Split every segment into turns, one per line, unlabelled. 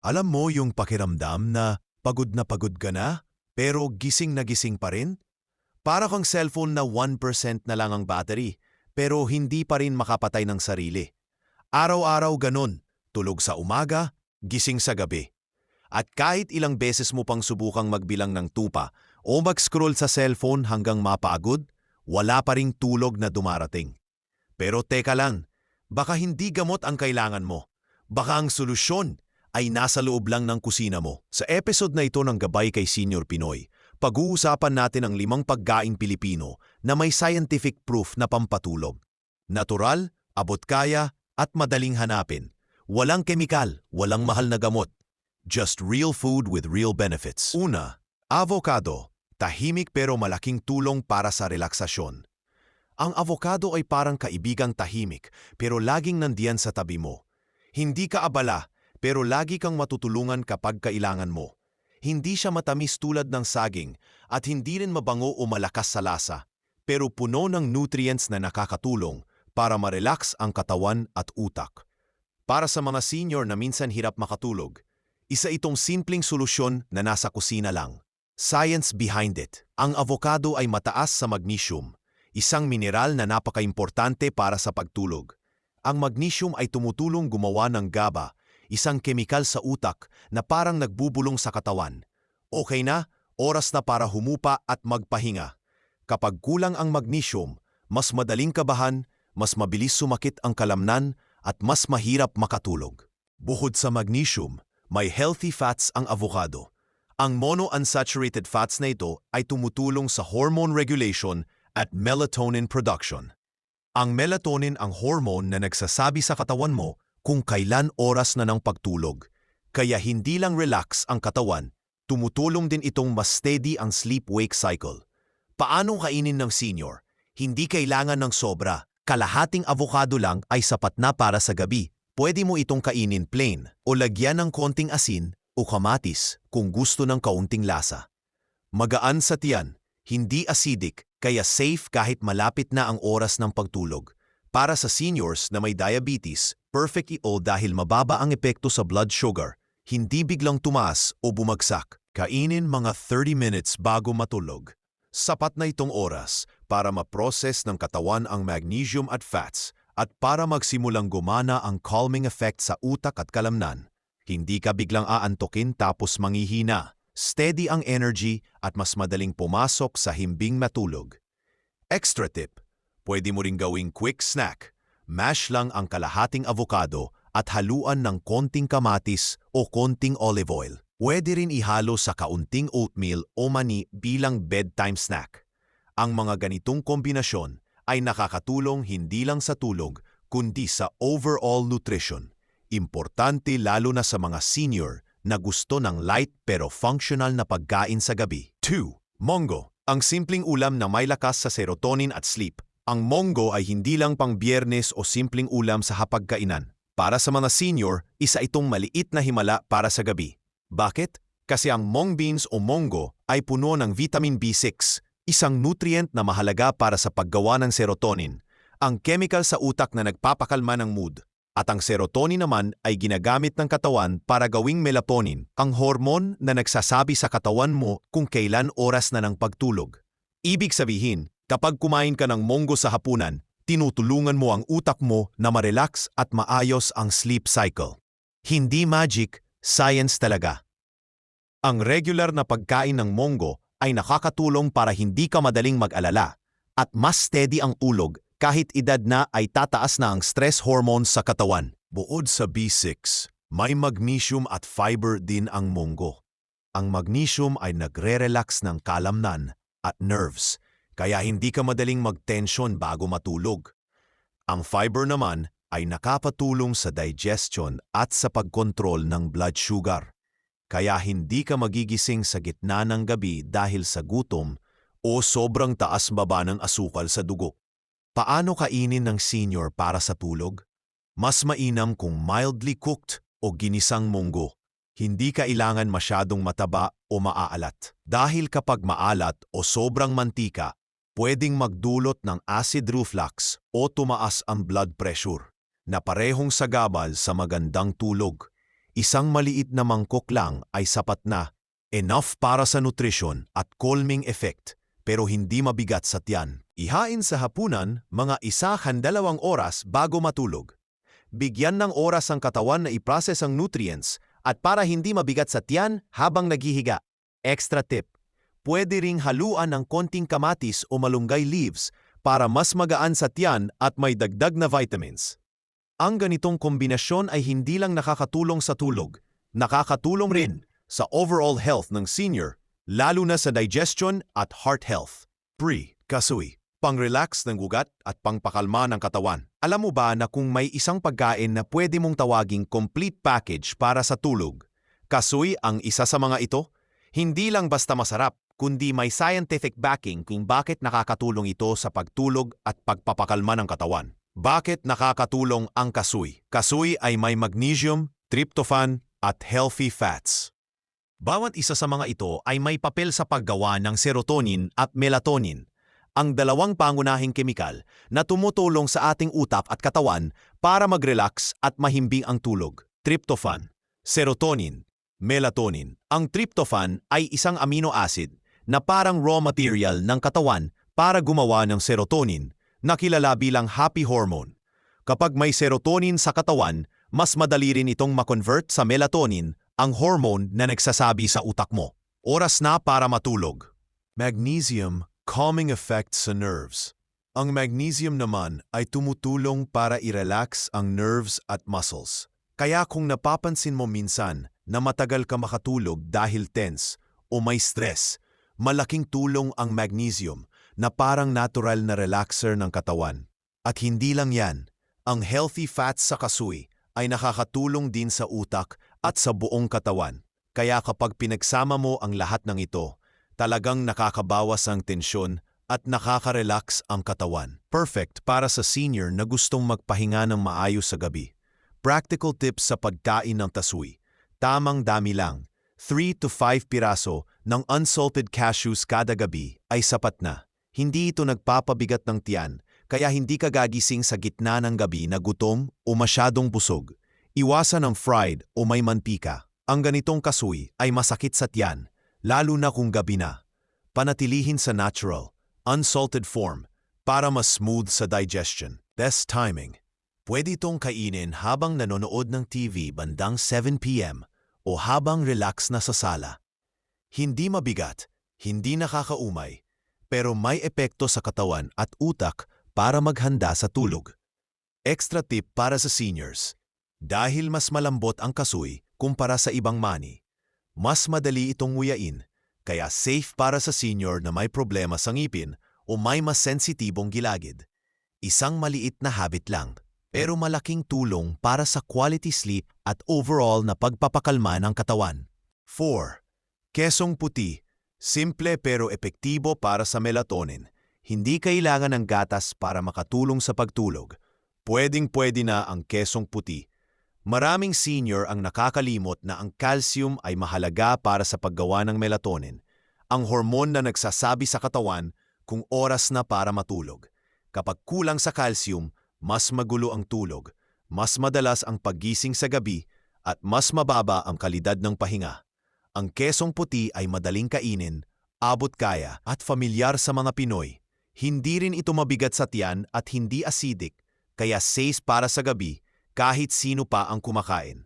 Alam mo yung pakiramdam na pagod na pagod ka na, pero gising na gising pa rin? Para kang cellphone na 1% na lang ang battery, pero hindi pa rin makapatay ng sarili. Araw-araw ganon, tulog sa umaga, gising sa gabi. At kahit ilang beses mo pang subukang magbilang ng tupa o mag-scroll sa cellphone hanggang mapagod, wala pa ring tulog na dumarating. Pero teka lang, baka hindi gamot ang kailangan mo. Baka ang solusyon ay nasa loob lang ng kusina mo. Sa episode na ito ng Gabay kay Senior Pinoy, pag-uusapan natin ang limang pagkaing Pilipino na may scientific proof na pampatulog. Natural, abot kaya, at madaling hanapin. Walang kemikal, walang mahal na gamot. Just real food with real benefits. Una, avocado. Tahimik pero malaking tulong para sa relaksasyon. Ang avocado ay parang kaibigang tahimik pero laging nandiyan sa tabi mo. Hindi ka abala pero lagi kang matutulungan kapag kailangan mo. Hindi siya matamis tulad ng saging at hindi rin mabango o malakas sa lasa, pero puno ng nutrients na nakakatulong para ma-relax ang katawan at utak. Para sa mga senior na minsan hirap makatulog, isa itong simpleng solusyon na nasa kusina lang. Science behind it. Ang avocado ay mataas sa magnesium, isang mineral na napakaimportante para sa pagtulog. Ang magnesium ay tumutulong gumawa ng GABA, isang kemikal sa utak na parang nagbubulong sa katawan. Okay na, oras na para humupa at magpahinga. Kapag kulang ang magnesium, mas madaling kabahan, mas mabilis sumakit ang kalamnan at mas mahirap makatulog. Bukod sa magnesium, may healthy fats ang avocado. Ang monounsaturated fats na ito ay tumutulong sa hormone regulation at melatonin production. Ang melatonin ang hormone na nagsasabi sa katawan mo kung kailan oras na ng pagtulog. Kaya hindi lang relax ang katawan, tumutulong din itong mas steady ang sleep-wake cycle. Paano kainin ng senior? Hindi kailangan ng sobra. Kalahating avocado lang ay sapat na para sa gabi. Pwede mo itong kainin plain o lagyan ng konting asin o kamatis kung gusto ng kaunting lasa. Magaan sa tiyan, hindi acidic, kaya safe kahit malapit na ang oras ng pagtulog. Para sa seniors na may diabetes, perfect ito dahil mababa ang epekto sa blood sugar, hindi biglang tumaas o bumagsak. Kainin mga 30 minutes bago matulog. Sapat na itong oras para ma-process ng katawan ang magnesium at fats at para magsimulang gumana ang calming effect sa utak at kalamnan. Hindi ka biglang aantokin tapos manghihina. Steady ang energy at mas madaling pumasok sa himbing matulog. Extra tip, pwede mo ring gawing quick snack. Mash lang ang kalahating avocado at haluan ng konting kamatis o konting olive oil. Pwede rin ihalo sa kaunting oatmeal o mani bilang bedtime snack. Ang mga ganitong kombinasyon ay nakakatulong hindi lang sa tulog, kundi sa overall nutrition. Importante lalo na sa mga senior na gusto ng light pero functional na pagkain sa gabi. 2. Mongo. Ang simpleng ulam na may lakas sa serotonin at sleep. Ang mongo ay hindi lang pang biyernes o simpleng ulam sa hapagkainan. Para sa mga senior, isa itong maliit na himala para sa gabi. Bakit? Kasi ang mung beans o mongo ay puno ng vitamin B6, isang nutrient na mahalaga para sa paggawa ng serotonin, ang chemical sa utak na nagpapakalma ng mood. At ang serotonin naman ay ginagamit ng katawan para gawing melatonin, ang hormone na nagsasabi sa katawan mo kung kailan oras na ng pagtulog. Ibig sabihin, kapag kumain ka ng monggo sa hapunan, tinutulungan mo ang utak mo na ma-relax at maayos ang sleep cycle. Hindi magic, science talaga. Ang regular na pagkain ng monggo ay nakakatulong para hindi ka madaling mag-alala at mas steady ang ulog kahit edad na ay tataas na ang stress hormones sa katawan. Buod sa B6, may magnesium at fiber din ang munggo. Ang magnesium ay nagre-relax ng kalamnan at nerves, kaya hindi ka madaling mag-tension bago matulog. Ang fiber naman ay nakapatulong sa digestion at sa pagkontrol ng blood sugar. Kaya hindi ka magigising sa gitna ng gabi dahil sa gutom o sobrang taas baba ng asukal sa dugo. Paano kainin ng senior para sa tulog? Mas mainam kung mildly cooked o ginisang munggo. Hindi kailangan masyadong mataba o maaalat. Dahil kapag maalat o sobrang mantika, pwedeng magdulot ng acid reflux o tumaas ang blood pressure na parehong sagabal sa magandang tulog. Isang maliit na mangkok lang ay sapat na. Enough para sa nutrisyon at calming effect, pero hindi mabigat sa tiyan. Ihain sa hapunan mga isa dalawang oras bago matulog. Bigyan ng oras ang katawan na i-process ang nutrients at para hindi mabigat sa tiyan habang naghihiga. Extra tip, pwede ring haluan ng konting kamatis o malunggay leaves para mas magaan sa tiyan at may dagdag na vitamins. Ang ganitong kombinasyon ay hindi lang nakakatulong sa tulog, nakakatulong rin sa overall health ng senior, lalo na sa digestion at heart health. Pre, kasui, pang-relax ng ugat at pangpakalma ng katawan. Alam mo ba na kung may isang pagkain na pwede mong tawaging complete package para sa tulog, kasui ang isa sa mga ito? Hindi lang basta masarap, kundi may scientific backing kung bakit nakakatulong ito sa pagtulog at pagpapakalma ng katawan. Bakit nakakatulong ang kasui? Kasui ay may magnesium, tryptophan, at healthy fats. Bawat isa sa mga ito ay may papel sa paggawa ng serotonin at melatonin, ang dalawang pangunahing kemikal na tumutulong sa ating utak at katawan para mag-relax at mahimbing ang tulog. Tryptophan, serotonin, melatonin. Ang tryptophan ay isang amino acid na parang raw material ng katawan para gumawa ng serotonin na kilala bilang happy hormone. Kapag may serotonin sa katawan, mas madali rin itong makonvert sa melatonin, ang hormone na nagsasabi sa utak mo. Oras na para matulog. Magnesium, calming effect sa nerves. Ang magnesium naman ay tumutulong para i-relax ang nerves at muscles. Kaya kung napapansin mo minsan na matagal ka makatulog dahil tense o may stress, malaking tulong ang magnesium na parang natural na relaxer ng katawan. At hindi lang yan, ang healthy fats sa kasui ay nakakatulong din sa utak at sa buong katawan. Kaya kapag pinagsama mo ang lahat ng ito, talagang nakakabawas ang tensyon at nakaka-relax ang katawan. Perfect para sa senior na gustong magpahinga ng maayos sa gabi. Practical tips sa pagkain ng tasui. Tamang dami lang, 3 to 5 piraso ng unsalted cashews kada gabi ay sapat na. Hindi ito nagpapabigat ng tiyan, kaya hindi ka gagising sa gitna ng gabi na gutom o masyadong busog. Iwasan ang fried o may mantika. Ang ganitong kasui ay masakit sa tiyan, lalo na kung gabi na. Panatilihin sa natural, unsalted form para mas smooth sa digestion. Best timing. Pwede itong kainin habang nanonood ng TV bandang 7pm o habang relax na sa sala. Hindi mabigat, hindi nakakaumay, pero may epekto sa katawan at utak para maghanda sa tulog. Extra tip para sa seniors. Dahil mas malambot ang kasoy kumpara sa ibang mani, mas madali itong nguyain, kaya safe para sa senior na may problema sa ngipin o may mas sensitibong gilagid. Isang maliit na habit lang, pero malaking tulong para sa quality sleep at overall na pagpapakalma ng katawan. 4. Kesong puti Simple pero epektibo para sa melatonin. Hindi kailangan ng gatas para makatulong sa pagtulog. Pwedeng-pwede na ang kesong puti. Maraming senior ang nakakalimot na ang calcium ay mahalaga para sa paggawa ng melatonin, ang hormon na nagsasabi sa katawan kung oras na para matulog. Kapag kulang sa calcium, mas magulo ang tulog, mas madalas ang paggising sa gabi, at mas mababa ang kalidad ng pahinga. Ang kesong puti ay madaling kainin, abot kaya at familiar sa mga Pinoy. Hindi rin ito mabigat sa tiyan at hindi acidic, kaya safe para sa gabi kahit sino pa ang kumakain.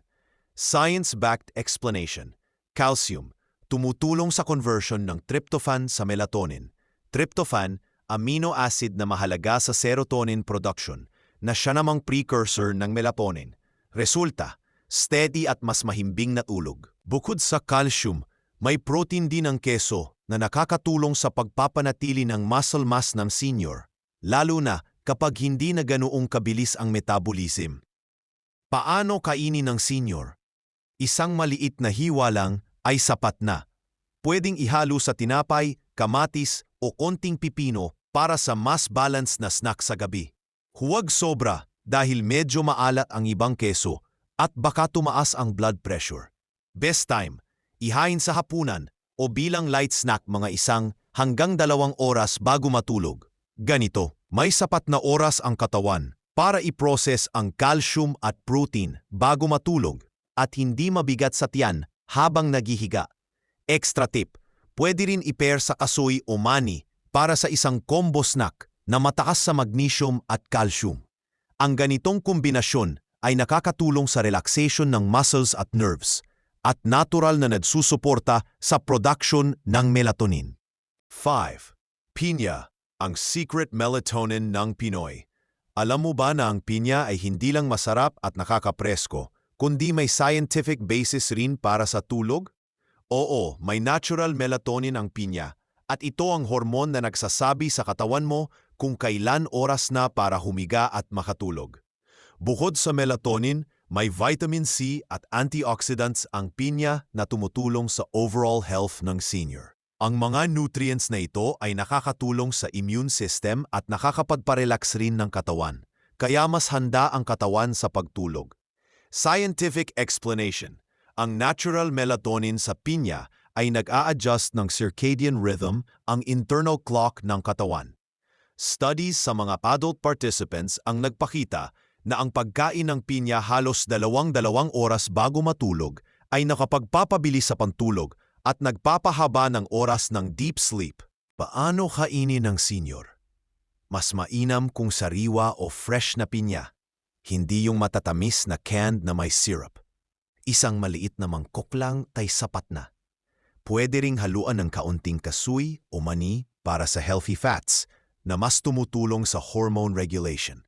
Science-backed explanation. Calcium, tumutulong sa conversion ng tryptophan sa melatonin. Tryptophan, amino acid na mahalaga sa serotonin production, na siya namang precursor ng melatonin. Resulta, steady at mas mahimbing na tulog. Bukod sa calcium, may protein din ang keso na nakakatulong sa pagpapanatili ng muscle mass ng senior, lalo na kapag hindi na ganoong kabilis ang metabolism. Paano kainin ng senior? Isang maliit na hiwa lang ay sapat na. Pwedeng ihalo sa tinapay, kamatis o konting pipino para sa mas balanced na snack sa gabi. Huwag sobra dahil medyo maalat ang ibang keso at baka tumaas ang blood pressure. Best time, ihain sa hapunan o bilang light snack mga isang hanggang dalawang oras bago matulog. Ganito, may sapat na oras ang katawan para i-process ang calcium at protein bago matulog. at hindi mabigat sa tiyan habang naghihiga. Extra tip, pwede rin i-pair sa kasoy o mani para sa isang combo snack na mataas sa magnesium at calcium. Ang ganitong kombinasyon ay nakakatulong sa relaxation ng muscles at nerves at natural na nagsusuporta sa production ng melatonin. 5. Pinya, ang secret melatonin ng Pinoy. Alam mo ba na ang pinya ay hindi lang masarap at nakakapresko, kundi may scientific basis rin para sa tulog? Oo, may natural melatonin ang pinya at ito ang hormon na nagsasabi sa katawan mo kung kailan oras na para humiga at makatulog. Bukod sa melatonin, may vitamin C at antioxidants ang pinya na tumutulong sa overall health ng senior. Ang mga nutrients na ito ay nakakatulong sa immune system at nakakapagparelax rin ng katawan, kaya mas handa ang katawan sa pagtulog. Scientific explanation, ang natural melatonin sa pinya ay nag-a-adjust ng circadian rhythm, ang internal clock ng katawan. Studies sa mga adult participants ang nagpakita na ang pagkain ng pinya halos dalawang-dalawang oras bago matulog ay nakapagpapabilis sa pantulog at nagpapahaba ng oras ng deep sleep. Paano kainin ng senior? Mas mainam kung sariwa o fresh na pinya, hindi yung matatamis na canned na may syrup. Isang maliit na mangkok lang tay sapat na. Pwede ring haluan ng kaunting kasuy o mani para sa healthy fats na mas tumutulong sa hormone regulation.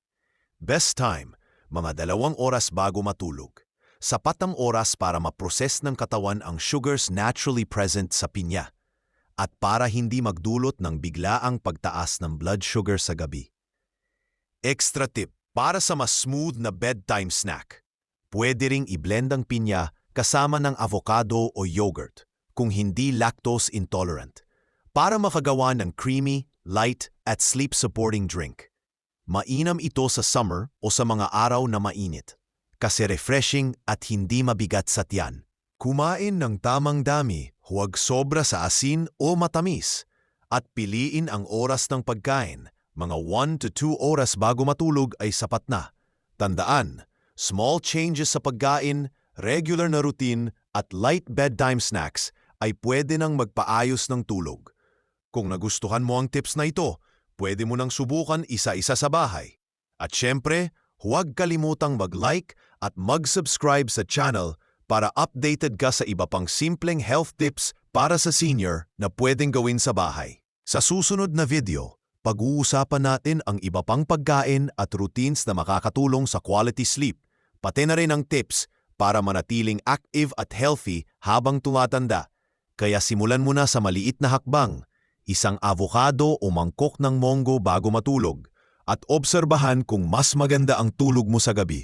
Best time, mga dalawang oras bago matulog. Sapat ang oras para maproses ng katawan ang sugars naturally present sa pinya at para hindi magdulot ng biglaang pagtaas ng blood sugar sa gabi. Extra tip para sa mas smooth na bedtime snack. Pwede ring i-blend ang pinya kasama ng avocado o yogurt kung hindi lactose intolerant para makagawa ng creamy, light at sleep-supporting drink. Mainam ito sa summer o sa mga araw na mainit kasi refreshing at hindi mabigat sa tiyan. Kumain ng tamang dami, huwag sobra sa asin o matamis, at piliin ang oras ng pagkain. Mga 1 to 2 oras bago matulog ay sapat na. Tandaan, small changes sa pagkain, regular na routine, at light bedtime snacks ay pwede nang magpaayos ng tulog. Kung nagustuhan mo ang tips na ito, pwede mo nang subukan isa-isa sa bahay. At syempre, huwag kalimutang mag-like at mag-subscribe sa channel para updated ka sa iba pang simpleng health tips para sa senior na pwedeng gawin sa bahay. Sa susunod na video, pag-uusapan natin ang iba pang pagkain at routines na makakatulong sa quality sleep, pati na rin ang tips para manatiling active at healthy habang tumatanda. Kaya simulan mo na sa maliit na hakbang, isang avocado o mangkok ng monggo bago matulog, at obserbahan kung mas maganda ang tulog mo sa gabi.